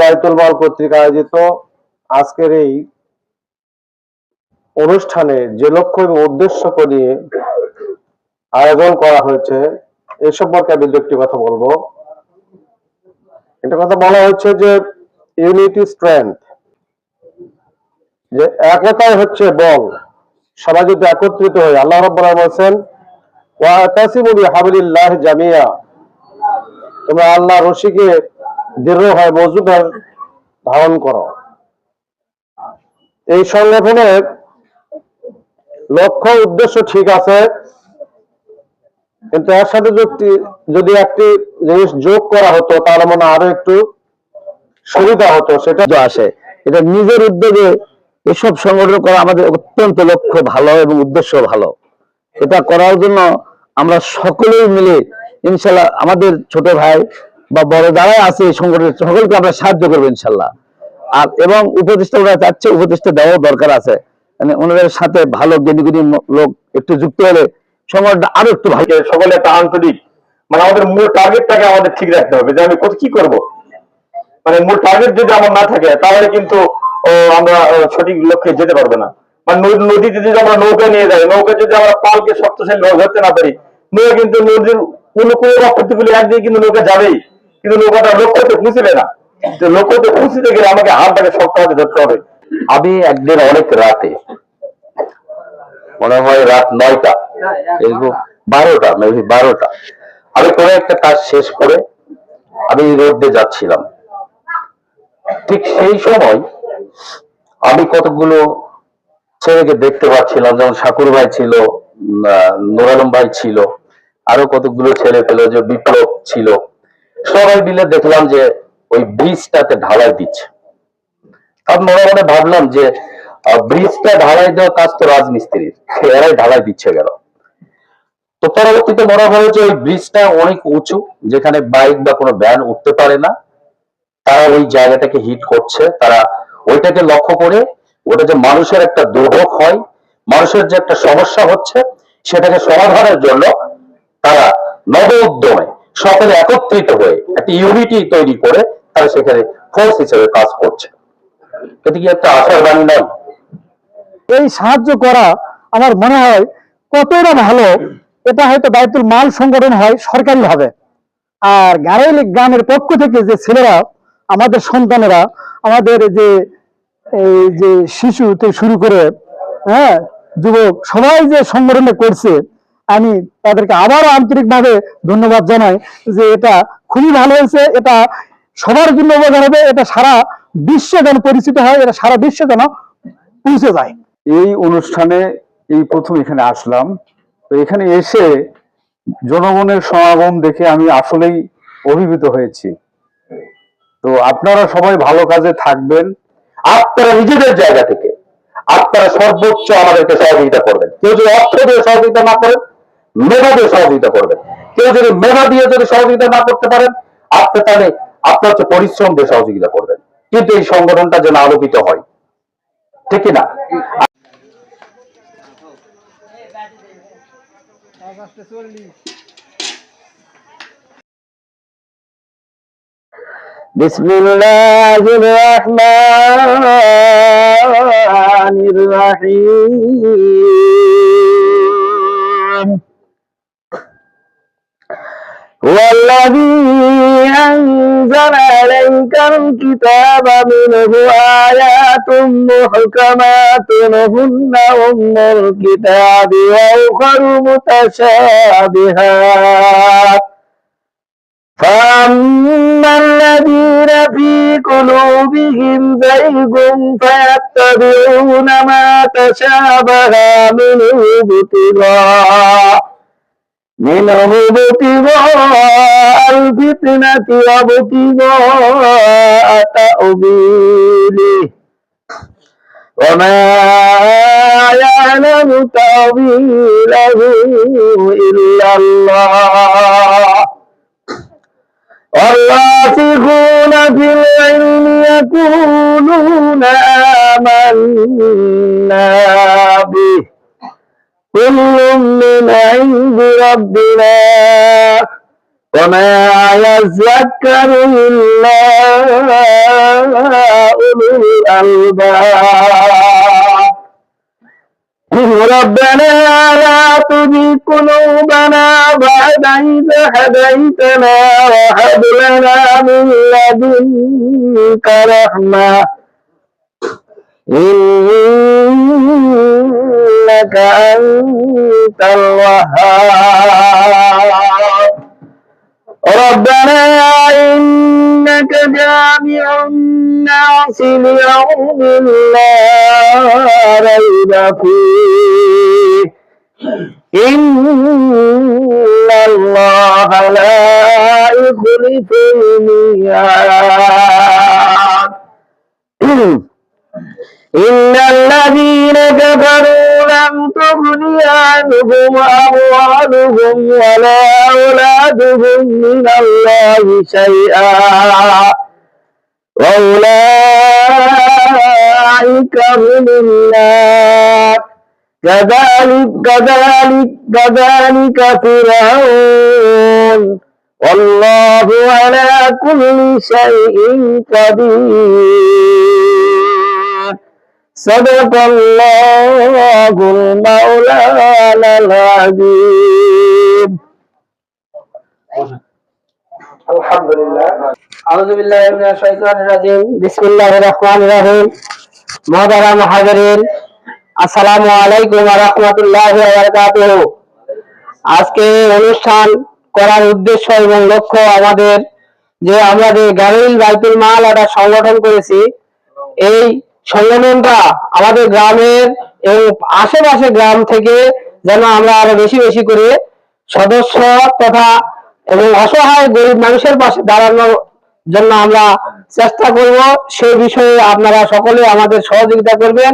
বাইতুল মাল আয়োজিত আজকের এই অনুষ্ঠানে যে লক্ষ্য এবং নিয়ে আয়োজন করা হয়েছে, এ সম্পর্কে আমি দু একটি কথা বলব। একটা কথা বলা হচ্ছে যে ইউনিটি স্ট্রেংথ যে একতাই হচ্ছে বল। সবাই যদি একত্রিত হয় আল্লাহ রব্বুল বলছেন ওয়াতাসিমু বিহাবলিল্লাহ জামিয়া তোমরা আল্লাহ রশিকে দৃঢ় হয় হয়, ধারণ করো। এই সংগঠনের লক্ষ্য উদ্দেশ্য ঠিক আছে, কিন্তু এর সাথে যদি একটি জিনিস যোগ করা হতো, তাহলে মনে আরও একটু সুবিধা হতো, সেটা আসে। এটা নিজের উদ্যোগে এসব সংগঠন করা আমাদের অত্যন্ত লক্ষ্য, ভালো এবং উদ্দেশ্য ভালো। এটা করার জন্য আমরা সকলেই মিলে, ইনশাল্লাহ আমাদের ছোট ভাই বা বড় যারা আছে এই সংগঠনের, সকলকে আমরা সাহায্য করব ইনশাল্লাহ। আর এবং উপদেষ্টা ওরা চাচ্ছে, উপদেষ্টা দেওয়াও দরকার আছে। মানে ওনাদের সাথে ভালো গুণী লোক একটু যুক্ত হলে সংগঠনটা আরও একটু ভালো সকলে একটা আন্তরিক মানে আমাদের মূল টার্গেটটাকে আমাদের ঠিক রাখতে হবে যে আমি কত কি করব। মানে মূল টার্গেট যদি আমার না থাকে, তাহলে কিন্তু আমরা সঠিক লক্ষ্যে যেতে পারব না। মানে নদীতে যদি আমরা নৌকা নিয়ে যাই, নৌকা যদি আমরা পালকে শক্তিশালী ধরতে না পারি, নৌকা কিন্তু নদীর অনুকূল অপ্রতিকূলে একদিকে কিন্তু নৌকা যাবেই। কিন্তু নৌকাটা লক্ষ্যতে পৌঁছবে না। তো লক্ষ্যতে গেলে আমাকে হাতটাকে শক্ত হাতে ধরতে হবে। আমি একদিন অনেক রাতে মনে হয় রাত নয়টা বারোটা মেবি বারোটা আমি কোনো একটা কাজ শেষ করে আমি রোডে যাচ্ছিলাম। ঠিক সেই সময় আমি কতগুলো ছেলেকে দেখতে পাচ্ছিলাম যেমন শাকুর ভাই ছিল উম, আহ, নুর ভাই ছিল আরও কতগুলো ছেলে পেল যে বিপ্লব ছিল। সবাই মিলে দেখলাম যে ওই ব্রিজটাতে ঢালাই দিচ্ছে। আমি মনে মনে ভাবলাম যে ব্রিজটা ঢালাই দেওয়া কাজ তো রাজমিস্ত্রির। এরাই ঢালাই দিচ্ছে গেল তো পরবর্তীতে মনে হলো যে ওই ব্রিজটা অনেক উঁচু, যেখানে বাইক বা কোনো ভ্যান উঠতে পারে না। তারা ওই জায়গাটাকে হিট করছে। তারা ওইটাকে লক্ষ্য করে ওটা যে মানুষের একটা দুর্ভোগ হয়, মানুষের যে একটা সমস্যা হচ্ছে, সেটাকে সমাধানের জন্য তারা নব উদ্যমে সকলে একত্রিত হয়ে একটা ইউনিটি তৈরি করে তারা সেখানে ফোর্স হিসেবে কাজ করছে। এটা কি একটা আশার বাণী নয়? এই সাহায্য করা আমার মনে হয় কতই না ভালো, এটা হয়তো দায়িত্বর মাল সংগঠন হয় সরকারি ভাবে আর গাড়াইলি গ্রামের পক্ষ থেকে যে ছেলেরা, আমাদের সন্তানেরা, আমাদের যে এই যে শিশু থেকে শুরু করে হ্যাঁ যুবক, সবাই যে সংগঠনে করছে আমি তাদেরকে আবারও আন্তরিকভাবে ধন্যবাদ জানাই যে এটা খুবই ভালো হয়েছে, এটা সবার জন্য উপকার হবে, এটা সারা বিশ্বে যেন পরিচিত হয়, এটা সারা বিশ্বে যেন পৌঁছে যায়। এই অনুষ্ঠানে এই প্রথম এখানে আসলাম। তো এখানে এসে জনগণের সমাগম দেখে আমি আসলেই অভিভূত হয়েছি। তো আপনারা সবাই ভালো কাজে থাকবেন। আপনারা নিজেদের জায়গা থেকে, আপনারা সর্বোচ্চ আমাদেরকে সহযোগিতা করবেন। কেউ যদি অর্থ দিয়ে সহযোগিতা না করেন মেধা দিয়ে সহযোগিতা করবেন কেউ যদি মেধা দিয়ে যদি সহযোগিতা না করতে পারেন আপনি তাহলে আপনার হচ্ছে পরিশ্রম দিয়ে সহযোগিতা করবেন কিন্তু এই সংগঠনটা যেন আলোকিত হয় ঠিক কি না بسم الله الرحمن الرحيم هو الذي أنزل عليك الكتاب منه آيات محكمات هن أم الكتاب وأخر متشابهات فأما الذين في قلوبهم زيغ فيتبعون ما تشابه منه ابتغاء منه ابتغاء الفتنة وابتغاء تأويله. وما يعلم تأويله إلا الله. والراسخون في العلم يقولون آمنا. كل من عند ربنا وما يذكر إلا أولو الألباب ربنا لا تزغ قلوبنا بعد إذ هديتنا وهب لنا من لدنك رحمة إنك أنت الوهاب ربنا إنك جامع الناس ليوم لا ريب فيه إن الله لا يخلف الميعاد إن الذين كفروا لم تغن عنهم أموالهم ولا أولادهم من الله شيئا. وأولئك هم النار كذلك كذلك كذلك فرعون. والله على كل شيء قدير. صدق الله المولانا العظيم আউযু বিল্লাহি মিনাশ শাইতানির রাজিম বিসমিল্লাহির রহমানির রহিম মুহতারাম হাজিরিন আসসালামু আলাইকুম ওয়া রাহমাতুল্লাহি ওয়া বারাকাতুহু আজকে এই অনুষ্ঠান করার উদ্দেশ্য এবং লক্ষ্য আমাদের যে আমরা যে গাড়িল বাইতুল মাল একটা সংগঠন করেছি এই সংগঠনটা আমাদের গ্রামের এবং আশেপাশে গ্রাম থেকে যেন আমরা আরও বেশি বেশি করে সদস্য তথা এবং অসহায় গরিব মানুষের পাশে দাঁড়ানোর জন্য আমরা চেষ্টা করব। সেই বিষয়ে আপনারা সকলে আমাদের সহযোগিতা করবেন।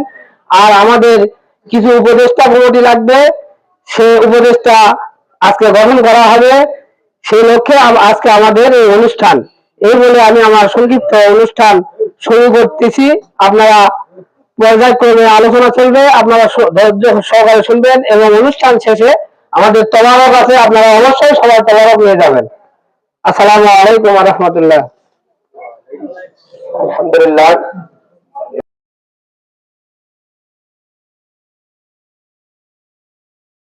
আর আমাদের কিছু উপদেষ্টা কমিটি লাগবে, সে উপদেষ্টা আজকে গঠন করা হবে। সেই লক্ষ্যে আজকে আমাদের এই অনুষ্ঠান। এই বলে আমি আমার সংক্ষিপ্ত অনুষ্ঠান শুরু করতেছি। আপনারা পর্যায়ক্রমে আলোচনা চলবে, আপনারা ধৈর্য সহকারে শুনবেন এবং অনুষ্ঠান শেষে আমাদের তবারক আছে, আপনারা অবশ্যই সবাই তবারক নিয়ে যাবেন। আসসালামু আলাইকুম রহমতুল্লাহ। আলহামদুলিল্লাহ।